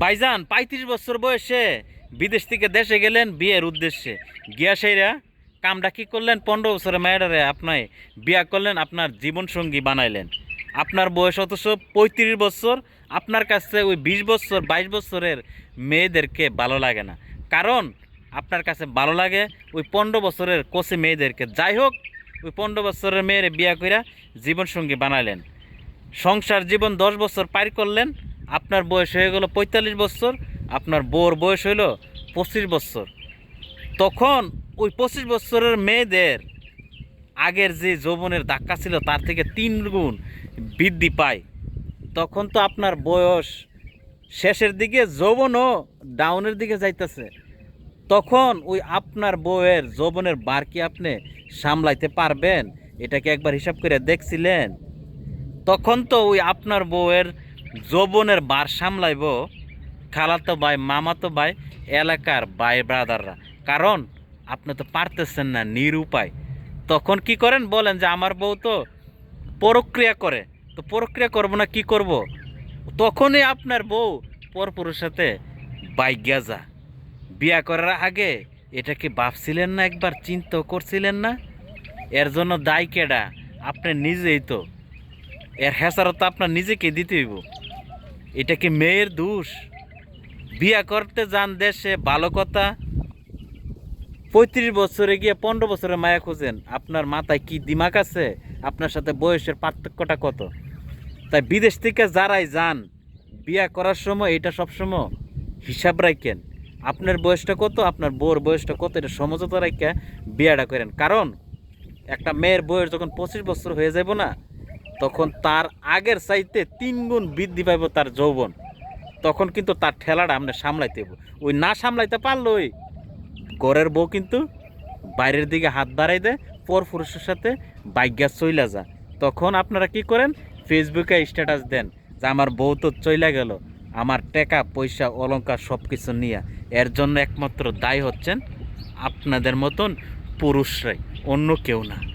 ভাইজান পঁয়ত্রিশ বছর বয়সে বিদেশ থেকে দেশে গেলেন বিয়ের উদ্দেশ্যে। গিয়া সেইরা কামটা কী করলেন? পনেরো বছরের মেয়েটারে আপনার বিয়া করলেন, আপনার জীবনসঙ্গী বানাইলেন। আপনার বয়স অথচ পঁয়ত্রিশ বছর, আপনার কাছে ওই বিশ বছর, বাইশ বছরের মেয়েদেরকে ভালো লাগে না। কারণ আপনার কাছে ভালো লাগে ওই পনেরো বছরের কোসে মেয়েদেরকে। যাই হোক, ওই পনেরো বছরের মেয়ের বিয়া কইরা জীবনসঙ্গী বানাইলেন। সংসার জীবন দশ বছর পার করলেন আপনার বয়স হয়ে গেল পঁয়তাল্লিশ বছর, আপনার বউর বয়স হইল পঁচিশ বছর। তখন ওই পঁচিশ বছরের মেয়েদের আগের যে যৌবনের ধাক্কা ছিল, তার থেকে তিন গুণ বৃদ্ধি পায়। তখন তো আপনার বয়স শেষের দিকে, যৌবনও ডাউনের দিকে যাইতেছে। তখন ওই আপনার বউয়ের যৌবনের বার কি আপনি সামলাইতে পারবেন? এটাকে একবার হিসাব করে দেখছিলেন? তখন তো ওই আপনার বউয়ের যৌবনের বার সামলাইব খালাতো ভাই, মামাতো ভাই, এলাকার ভাই ব্রাদাররা। কারণ আপনি তো পারতেছেন না নিরুপায়। তখন কি করেন? বলেন যে আমার বউ তো পরক্রিয়া করে। তো প্রক্রিয়া করব না, কি করব? তখনই আপনার বউ পরপুরের সাথে বাইগা যা। বিয়া করার আগে এটা কি ভাবছিলেন না একবার? চিন্তা করছিলেন না? এর জন্য দায় কেডা? আপনি নিজেই তো। এর হেসারত আপনার নিজেকে দিতে হইব। এটা কি মেয়ের দোষ? বিয়া করতে যান দেশে, ভালো কথা। পঁয়ত্রিশ বছরে গিয়ে পনেরো বছরের মায়া খুঁজেন। আপনার মাথায় কি দিমাগ আছে? আপনার সাথে বয়সের পার্থক্যটা কত? তাই বিদেশ থেকে যারাই যান, বিয়া করার সময় এটা সবসময় হিসাব রাখেন। আপনার বয়সটা কত? আপনার বউর বয়সটা কত? এটা সমঝোতা রাখা বিয়াটা করেন। কারণ, একটা মেয়ের বয়স যখন পঁচিশ বছর হয়ে যাব না তখন তার আগের চাইতে তিন গুণ বৃদ্ধি পাইব তার যৌবন। তখন কিন্তু তার ঠেলাটা আপনি সামলাইতে। ওই না সামলাইতে পারলই। ঘরের বউ কিন্তু বাইরের দিকে হাত বাড়াই দেয় পর পুরুষের সাথে বাইজ্ঞা চইলা যা। তখন আপনারা কি করেন? ফেসবুকে স্ট্যাটাস দেন যে আমার বউ তো চইলা গেল, আমার টাকা, পয়সা, অলংকার সব কিছু নিয়ে। এর জন্য একমাত্র দায়ী হচ্ছেন আপনাদের মতন পুরুষরাই, অন্য কেউ না।